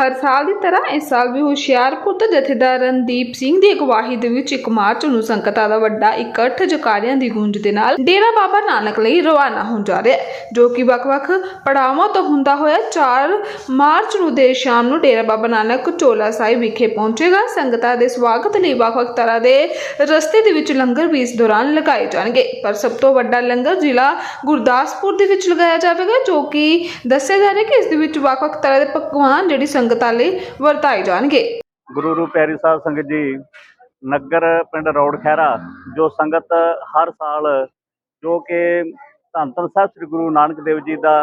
ਹਰ ਸਾਲ ਦੀ ਤਰ੍ਹਾਂ ਇਸ ਸਾਲ ਵੀ ਹੁਸ਼ਿਆਰਪੁਰ ਤੋਂ ਜਥੇਦਾਰ ਰਣਦੀਪ ਸਿੰਘ ਦੀ ਅਗਵਾਈ ਦੇ ਵਿੱਚ ਇੱਕ ਮਾਰਚ ਨੂੰ ਸੰਗਤਾਂ ਦਾ ਵੱਡਾ ਇਕੱਠ ਜਕਾਰਿਆਂ ਦੀ ਗੂੰਜ ਦੇ ਨਾਲ ਡੇਰਾ ਬਾਬਾ ਨਾਨਕ ਲਈ ਰਵਾਨਾ ਹੋਣ ਜਾ ਰਿਹਾ ਹੈ, ਜੋ ਕਿ ਵੱਖ-ਵੱਖ ਪੜਾਵਾਂ ਤੋਂ ਹੁੰਦਾ ਹੋਇਆ 4 ਮਾਰਚ ਨੂੰ ਦੇਰ ਸ਼ਾਮ ਨੂੰ ਡੇਰਾ ਬਾਬਾ ਨਾਨਕ ਚੋਲਾ ਸਾਹਿਬ ਵਿਖੇ ਪਹੁੰਚੇਗਾ। ਸੰਗਤਾਂ ਦੇ ਸਵਾਗਤ ਲਈ ਵੱਖ-ਵੱਖ ਤਰ੍ਹਾਂ ਦੇ ਰਸਤੇ ਦੇ ਵਿੱਚ ਲੰਗਰ ਵੀ ਇਸ ਦੌਰਾਨ ਲਗਾਏ ਜਾਣਗੇ। ਪਰ ਸਭ ਤੋਂ ਵੱਡਾ ਲੰਗਰ ਜ਼ਿਲ੍ਹਾ ਗੁਰਦਾਸਪੁਰ ਦੇ ਵਿੱਚ ਲਗਾਇਆ ਜਾਵੇਗਾ, ਜੋ ਕਿ ਦੱਸਿਆ ਜਾ ਰਿਹਾ ਕਿ ਇਸ ਦੇ ਵਿੱਚ ਵੱਖ-ਵੱਖ ਤਰ੍ਹਾਂ ਦੇ ਪਕਵਾਨ, ਜਿਹੜੀ ਸੰਗਤਾਂ ਸੰਗਤਾਂ ਲਈ ਵਰਤਾਏ ਜਾਣਗੇ। ਗੁਰੂ ਰੂਪ ਪਿਆਰੀ ਸਾਹਿਬ ਸੰਗਤ ਜੀ, ਨਗਰ ਪਿੰਡ ਰੌੜ ਖਹਿਰਾ, ਜੋ ਸੰਗਤ ਹਰ ਸਾਲ ਜੋ ਕਿ ਧੰਨ ਧੰਨ ਸਾਹਿਬ ਸ੍ਰੀ ਗੁਰੂ ਨਾਨਕ ਦੇਵ ਜੀ ਦਾ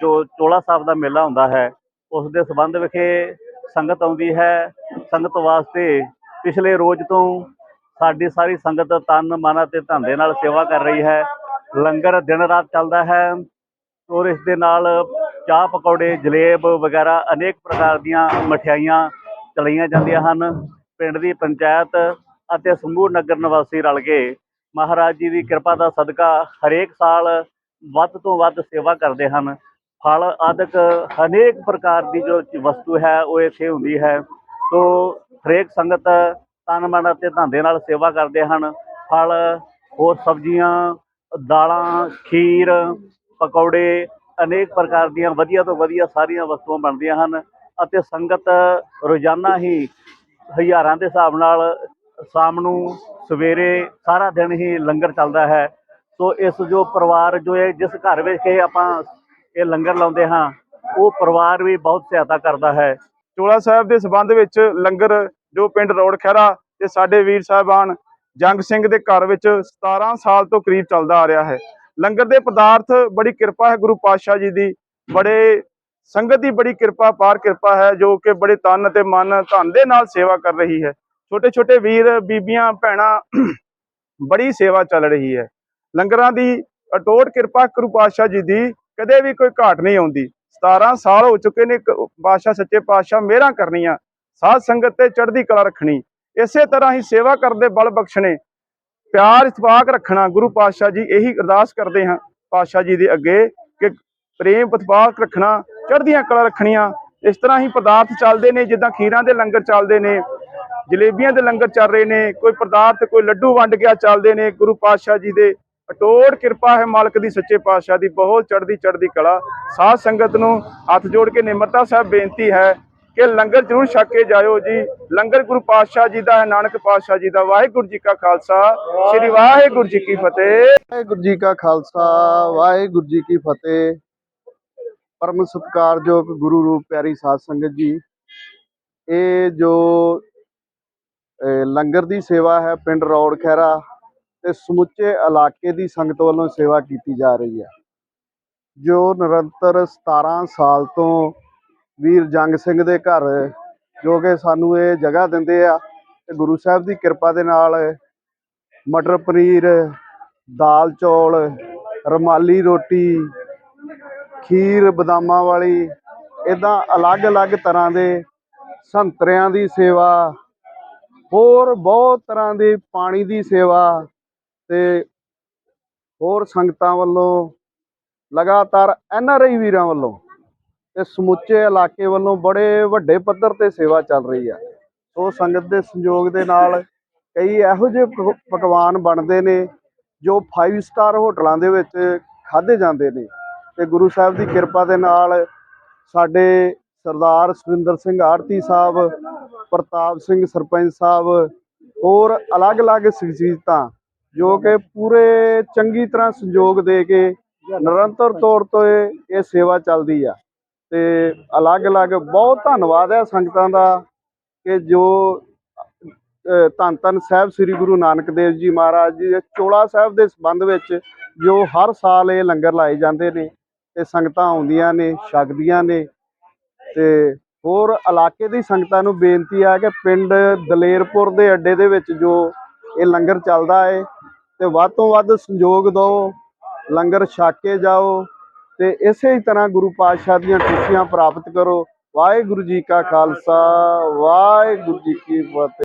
ਜੋ ਚੋਲਾ ਸਾਹਿਬ ਦਾ ਮੇਲਾ ਹੁੰਦਾ ਹੈ, ਉਸ ਦੇ ਸੰਬੰਧ ਵਿਖੇ ਸੰਗਤ ਆਉਂਦੀ ਹੈ। ਸੰਗਤ ਵਾਸਤੇ ਪਿਛਲੇ ਰੋਜ਼ ਤੋਂ ਸਾਡੀ ਸਾਰੀ ਸੰਗਤ ਤਨ ਮਨ ਅਤੇ ਧਨ ਦੇ ਨਾਲ ਸੇਵਾ ਕਰ ਰਹੀ ਹੈ। ਲੰਗਰ ਦਿਨ ਰਾਤ ਚੱਲਦਾ ਹੈ ਔਰ ਇਸ ਦੇ ਨਾਲ ਚਾਹ ਪਕੌੜੇ, ਜਲੇਬ ਵਗੈਰਾ ਅਨੇਕ ਪ੍ਰਕਾਰ ਦੀਆਂ ਮਠਿਆਈਆਂ ਚਲਾਈਆਂ ਜਾਂਦੀਆਂ ਹਨ। ਪਿੰਡ ਦੀ ਪੰਚਾਇਤ ਅਤੇ ਸਮੂਹ ਨਗਰ ਨਿਵਾਸੀ ਰਲ ਕੇ ਮਹਾਰਾਜ ਜੀ ਦੀ ਕਿਰਪਾ ਦਾ ਸਦਕਾ ਹਰੇਕ ਸਾਲ ਵੱਧ ਤੋਂ ਵੱਧ ਸੇਵਾ ਕਰਦੇ ਹਨ। ਫਲ ਆਦਿਕ ਅਨੇਕ ਪ੍ਰਕਾਰ ਦੀ ਜੋ ਵਸਤੂ ਹੈ, ਉਹ ਇੱਥੇ ਹੁੰਦੀ ਹੈ। ਸੋ ਹਰੇਕ ਸੰਗਤ ਤਨ, ਮਨ ਅਤੇ ਧੰਦੇ ਨਾਲ ਸੇਵਾ ਕਰਦੇ ਹਨ। ਫਲ, ਹੋਰ ਸਬਜ਼ੀਆਂ, ਦਾਲਾਂ, ਖੀਰ, ਪਕੌੜੇ ਅਨੇਕ ਪ੍ਰਕਾਰ ਦੀਆਂ ਵਧੀਆ ਤੋਂ ਵਧੀਆ ਸਾਰੀਆਂ ਵਸਤੂਆਂ ਬਣਦੀਆਂ ਹਨ ਅਤੇ ਸੰਗਤ ਰੋਜ਼ਾਨਾ ਹੀ ਹਜ਼ਾਰਾਂ ਦੇ ਹਿਸਾਬ ਨਾਲ ਸ਼ਾਮ ਨੂੰ ਸਵੇਰੇ ਸਾਰਾ ਦਿਨ ਹੀ ਲੰਗਰ ਚੱਲਦਾ ਹੈ। ਸੋ ਇਸ ਜੋ ਪਰਿਵਾਰ ਜੋ ਹੈ, ਜਿਸ ਘਰ ਵਿੱਚ ਇਹ ਆਪਾਂ ਇਹ ਲੰਗਰ ਲਾਉਂਦੇ ਹਾਂ, ਉਹ ਪਰਿਵਾਰ ਵੀ ਬਹੁਤ ਸਹਾਇਤਾ ਕਰਦਾ ਹੈ। ਚੋਲਾ ਸਾਹਿਬ ਦੇ ਸਬੰਧ ਵਿੱਚ ਲੰਗਰ ਜੋ ਪਿੰਡ ਰੋਡ ਖਹਿਰਾ ਤੇ ਸਾਡੇ ਵੀਰ ਸਾਹਿਬਾਨ ਜੰਗ ਸਿੰਘ ਦੇ ਘਰ ਵਿੱਚ 17 ਸਾਲ ਤੋਂ ਕਰੀਬ ਚੱਲਦਾ ਆ ਰਿਹਾ ਹੈ। ਲੰਗਰ ਦੇ ਪਦਾਰਥ, ਬੜੀ ਕਿਰਪਾ ਹੈ ਗੁਰੂ ਪਾਤਸ਼ਾਹ ਜੀ ਦੀ। ਬੜੇ ਸੰਗਤ ਦੀ ਬੜੀ ਕਿਰਪਾ, ਪਾਰ ਕਿਰਪਾ ਹੈ, ਜੋ ਕਿ ਬੜੇ ਤਨ ਅਤੇ ਮਨ ਧਨ ਦੇ ਨਾਲ ਸੇਵਾ ਕਰ ਰਹੀ ਹੈ। ਛੋਟੇ ਛੋਟੇ ਵੀਰ, ਬੀਬੀਆਂ, ਭੈਣਾਂ, ਬੜੀ ਸੇਵਾ ਚੱਲ ਰਹੀ ਹੈ। ਲੰਗਰਾਂ ਦੀ ਅਟੋਟ ਕਿਰਪਾ ਗੁਰੂ ਪਾਤਸ਼ਾਹ ਜੀ ਦੀ ਕਦੇ ਵੀ ਕੋਈ ਘਾਟ ਨਹੀਂ ਆਉਂਦੀ। 17 ਸਾਲ ਹੋ ਚੁੱਕੇ ਨੇ ਪਾਤਸ਼ਾਹ, ਸੱਚੇ ਪਾਤਸ਼ਾਹ ਮਿਹਰਾਂ ਕਰਨੀਆਂ, ਸਾਧ ਸੰਗਤ ਤੇ ਚੜ੍ਹਦੀ ਕਲਾ ਰੱਖਣੀ। ਇਸੇ ਤਰ੍ਹਾਂ ਹੀ ਸੇਵਾ ਕਰਦੇ ਬਲ ਬਖਸ਼ਣੇ ਪਿਆਰ ਇਤਫਾਕ ਰੱਖਣਾ ਗੁਰੂ ਪਾਤਸ਼ਾਹ ਜੀ ਇਹੀ ਅਰਦਾਸ ਕਰਦੇ ਹਾਂ ਪਾਤਸ਼ਾਹ ਜੀ ਦੇ ਅੱਗੇ ਕਿ ਪ੍ਰੇਮ ਇਤਫਾਕ ਰੱਖਣਾ, ਚੜ੍ਹਦੀਆਂ ਕਲਾ ਰੱਖਣੀਆਂ, ਇਸ ਤਰ੍ਹਾਂ ਹੀ ਪਦਾਰਥ ਚੱਲਦੇ ਨੇ, ਜਿੱਦਾਂ ਖੀਰਾਂ ਦੇ ਲੰਗਰ ਚੱਲਦੇ ਨੇ, ਜਲੇਬੀਆਂ ਦੇ ਲੰਗਰ ਚੱਲ ਰਹੇ ਨੇ, ਕੋਈ ਪਦਾਰਥ, ਕੋਈ ਲੱਡੂ ਵੰਡ ਗਿਆ ਚੱਲਦੇ ਨੇ, ਗੁਰੂ ਪਾਤਸ਼ਾਹ ਜੀ ਦੇ ਅਟੋਟ ਕਿਰਪਾ ਹੈ ਮਾਲਕ ਦੀ, ਸੱਚੇ ਪਾਤਸ਼ਾਹ ਦੀ, ਬਹੁਤ ਚੜ੍ਹਦੀ ਚੜ੍ਹਦੀ ਕਲਾ। ਸਾਧ ਸੰਗਤ ਨੂੰ ਹੱਥ ਜੋੜ ਕੇ ਨਿਮਰਤਾ ਸਾਹਿਬ ਬੇਨਤੀ ਹੈ ਕਿ ਲੰਗਰ ਜ਼ਰੂਰ ਛਕ ਕੇ ਜਾਇਓ ਜੀ। ਲੰਗਰ ਗੁਰੂ ਪਾਤਸ਼ਾਹ ਜੀ ਦਾ ਹੈ, ਨਾਨਕ ਪਾਤਸ਼ਾਹ ਜੀ ਦਾ। ਵਾਹਿਗੁਰੂ ਜੀ ਕਾ ਖਾਲਸਾ। ਸ੍ਰੀ ਵਾਹਿਗੁਰੂ ਜੀ ਕੀ ਫਤਿਹ। ਵਾਹਿਗੁਰੂ ਜੀ ਕਾ ਖਾਲਸਾ, ਵਾਹਿਗੁਰੂ ਜੀ ਕੀ ਫਤਿਹ। ਪਰਮ ਸਤਿਕਾਰਯੋਗ ਗੁਰੂ ਰੂਪ ਪਿਆਰੀ ਸਾਧ ਸੰਗਤ ਜੀ, ਇਹ ਜੋ ਲੰਗਰ ਦੀ ਸੇਵਾ ਹੈ ਪਿੰਡ ਰੌੜ ਖੈਰਾ ਤੇ ਸਮੁੱਚੇ ਇਲਾਕੇ ਦੀ ਸੰਗਤ ਵੱਲੋਂ ਸੇਵਾ ਕੀਤੀ ਜਾ ਰਹੀ ਹੈ। ਜੋ ਨਿਰੰਤਰ 17 ਸਾਲ ਤੋਂ ਵੀਰ ਜੰਗ ਸਿੰਘ ਦੇ ਘਰ, ਜੋ ਕਿ ਸਾਨੂੰ ਇਹ ਜਗ੍ਹਾ ਦਿੰਦੇ ਆ। ਤੇ ਗੁਰੂ ਸਾਹਿਬ ਦੀ ਕਿਰਪਾ ਦੇ ਨਾਲ ਮਟਰ ਪਨੀਰ, ਦਾਲ ਚੌਲ, ਰਮਾਲੀ ਰੋਟੀ, ਖੀਰ, ਬਦਾਮਾਂ ਵਾਲੀ ਇਦਾਂ ਅਲੱਗ-ਅਲੱਗ ਤਰ੍ਹਾਂ ਦੇ ਸੰਤਰਿਆਂ ਦੀ ਸੇਵਾ, ਹੋਰ ਬਹੁਤ ਤਰ੍ਹਾਂ ਦੀ ਪਾਣੀ ਦੀ ਸੇਵਾ ਤੇ ਹੋਰ ਸੰਗਤਾਂ ਵੱਲੋਂ ਲਗਾਤਾਰ ਐਨ ਆਰ ਆਈ ਵੀਰਾਂ ਵੱਲੋਂ ਤੇ ਸਮੁੱਚੇ ਇਲਾਕੇ ਵੱਲੋਂ ਬੜੇ ਵੱਡੇ ਪੱਧਰ ਤੇ ਸੇਵਾ ਚੱਲ ਰਹੀ ਆ। ਸੋ ਸੰਗਤ ਦੇ ਸੰਯੋਗ ਦੇ ਨਾਲ ਕਈ ਇਹੋ ਜਿਹੇ ਪਕ- ਪਕਵਾਨ ਬਣਦੇ ਨੇ, ਜੋ 5 ਸਟਾਰ ਹੋਟਲਾਂ ਦੇ ਵਿੱਚ ਖਾਦੇ ਜਾਂਦੇ ਨੇ। ਤੇ ਗੁਰੂ ਸਾਹਿਬ ਦੀ ਕਿਰਪਾ ਦੇ ਨਾਲ ਸਾਡੇ ਸਰਦਾਰ ਸੁਰਿੰਦਰ ਸਿੰਘ ਆੜਤੀ ਸਾਹਿਬ, ਪ੍ਰਤਾਪ ਸਿੰਘ ਸਰਪੰਚ ਸਾਹਿਬ, ਹੋਰ ਅਲੱਗ-ਅਲੱਗ ਸ਼ਖਸੀਅਤਾਂ ਜੋ ਕਿ ਪੂਰੇ ਚੰਗੀ ਤਰ੍ਹਾਂ ਸੰਯੋਗ ਦੇ ਕੇ ਨਿਰੰਤਰ ਤੌਰ ਤੇ ਇਹ ਸੇਵਾ ਚੱਲਦੀ ਆ। ਤੇ ਅਲੱਗ-ਅਲੱਗ ਬਹੁਤ ਧੰਨਵਾਦ ਹੈ ਸੰਗਤਾਂ ਦਾ ਕਿ ਜੋ ਧੰਨ ਧੰਨ ਸਾਹਿਬ ਸ੍ਰੀ ਗੁਰੂ ਨਾਨਕ ਦੇਵ ਜੀ ਮਹਾਰਾਜ ਜੀ ਦੇ ਚੋਲਾ ਸਾਹਿਬ ਦੇ ਸੰਬੰਧ ਵਿੱਚ ਜੋ ਹਰ ਸਾਲ ਇਹ ਲੰਗਰ ਲਾਏ ਜਾਂਦੇ ਨੇ ਤੇ ਸੰਗਤਾਂ ਆਉਂਦੀਆਂ ਨੇ, ਛਕਦੀਆਂ ਨੇ ਤੇ ਹੋਰ ਇਲਾਕੇ ਦੀ ਸੰਗਤਾਂ ਨੂੰ ਬੇਨਤੀ ਆ ਕਿ ਪਿੰਡ ਦਲੇਰਪੁਰ ਦੇ ਅੱਡੇ ਦੇ ਵਿੱਚ ਜੋ ਇਹ ਲੰਗਰ ਚੱਲਦਾ ਏ ਤੇ ਵੱਧ ਤੋਂ ਵੱਧ ਸੰਯੋਗ ਦਿਓ, ਲੰਗਰ ਛਕ ਕੇ ਜਾਓ ਤੇ ਇਸੇ ਹੀ ਤਰ੍ਹਾਂ ਗੁਰੂ ਪਾਤਸ਼ਾਹ ਦੀਆਂ ਖੁਸ਼ੀਆਂ ਪ੍ਰਾਪਤ ਕਰੋ। ਵਾਹਿਗੁਰੂ ਜੀ ਕਾ ਖਾਲਸਾ, ਵਾਹਿਗੁਰੂ ਜੀ ਕੀ ਫਤਿਹ।